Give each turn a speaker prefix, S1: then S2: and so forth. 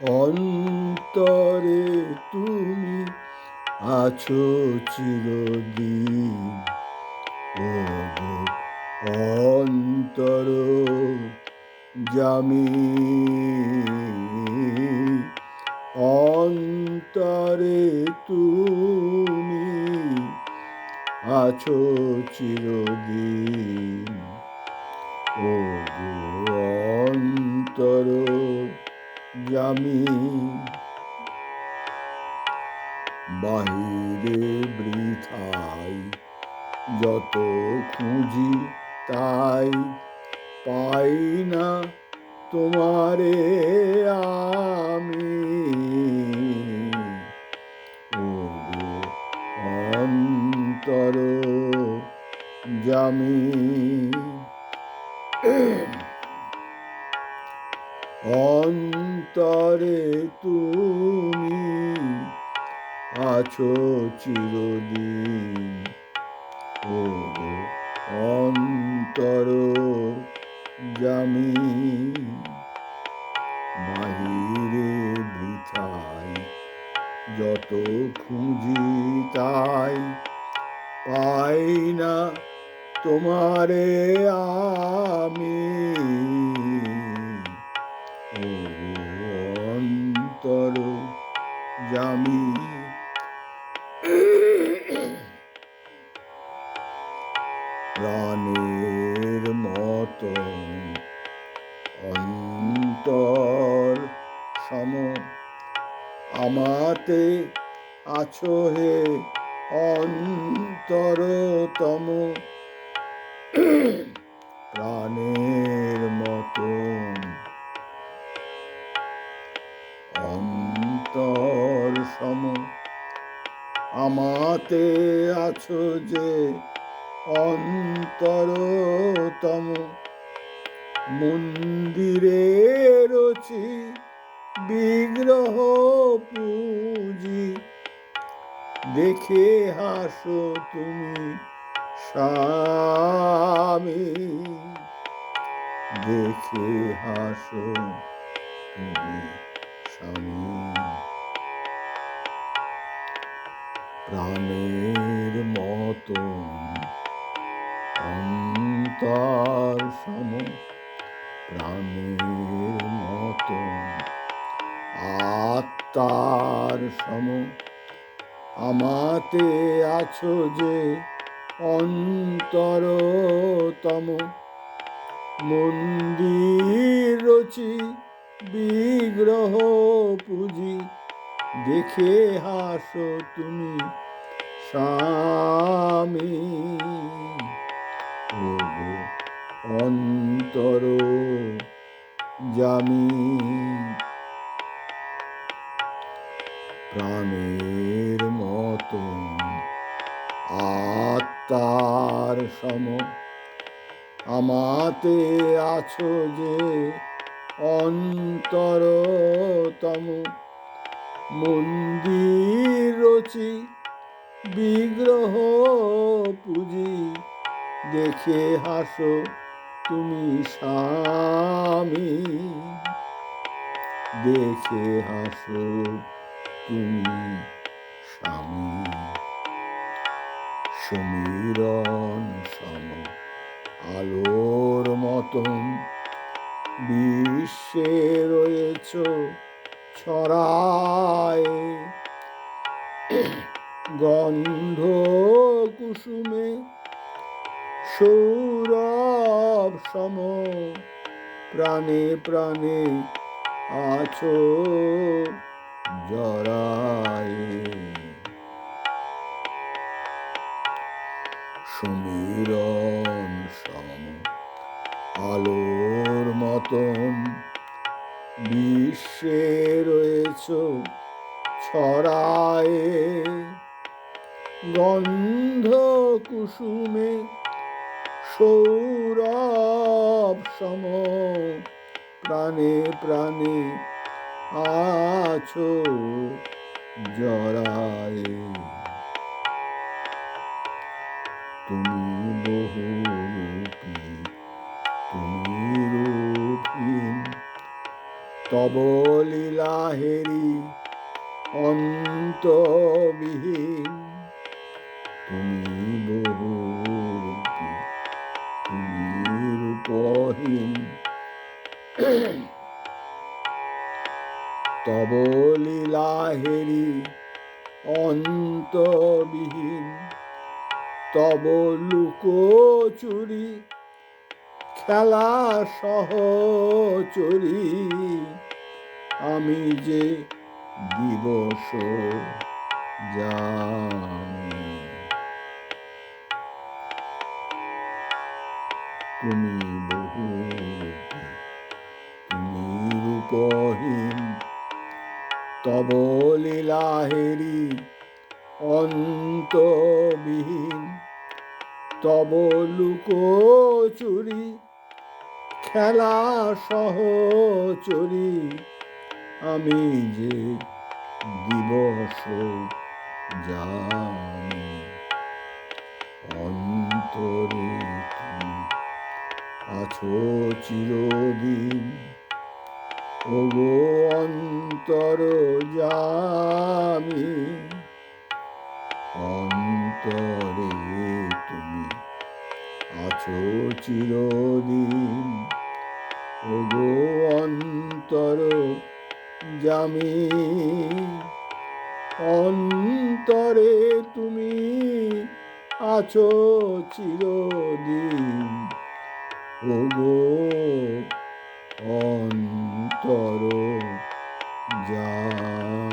S1: অন্তরে তুমি আছো চিরদিন। অন্তর জামি। অন্তরে তুমি আছো চিরদিন। ও অন্তর জামি বাহিরে বৃথাই যত খুঁজি তাই পাই না তোমারে আমি। অন্তর জামি আছো চিরদিন। ও অন্তর জামি বাহিরে বৃথাই, যত খুঁজি তাই পাই না তোমারে আমি। অন্তর জামি আমাতে আছো হে অন্তরতম। প্রাণের মতো অন্তর সম। আমাতে আছো যে অন্তরতম। মন্দিরে রচি বিগ্রহ পুজি। দেখে হাসো তুমি স্বামী। দেখে হাসো তুমি স্বামী। প্রাণের মতন অন্তর সম প্রাণের মতন আত্মার সম। আমাতে আছো যে অন্তরতম। মন্দির রচি, বিগ্রহ পুঁজি। দেখে হাসো তুমি স্বামী। অন্তর জামি প্রাণের মতো আত্মার সম। আমাতে আছো যে অন্তরতম। মন্দির রচি, বিগ্রহ পুজি, দেখে হাসো তুমি স্বামী। দেখে হাসো তুমি স্বামী। সমীরণ সম আলোর মতন বিশ্বে রয়েছ ছড়ায় গন্ধ কুসুমে সৌরভ সম প্রাণে প্রাণে আছো। জড়ায় সমীরণ সম আলোর মতন বিশ্বে রয়েছ ছড়ায়। গন্ধ কুসুমে সৌরভ সম প্রাণে প্রাণে আছো জড়ায়। তুমি বহুরূপী তুমি রূপহীন। তব লীলাহেরি অন্তবিহীন। তুমি তব লীলাহেরি অন্তবিহীন। তব লুকোচুরি খেলা সহচরি আমি যে দিবস জানি। তব লীলাহেরি অন্তবিহীন তব লুকোচুরি খেলা সহচরি আমি যে দিবস জানি অন্তরে আছো চিরদিন। ওগো অন্তর জামি অন্তরে তুমি আছো চিরদিন। ওগো অন্তর জামি অন্তরে তুমি আছো চিরদিন। ওগো অন্তর জামি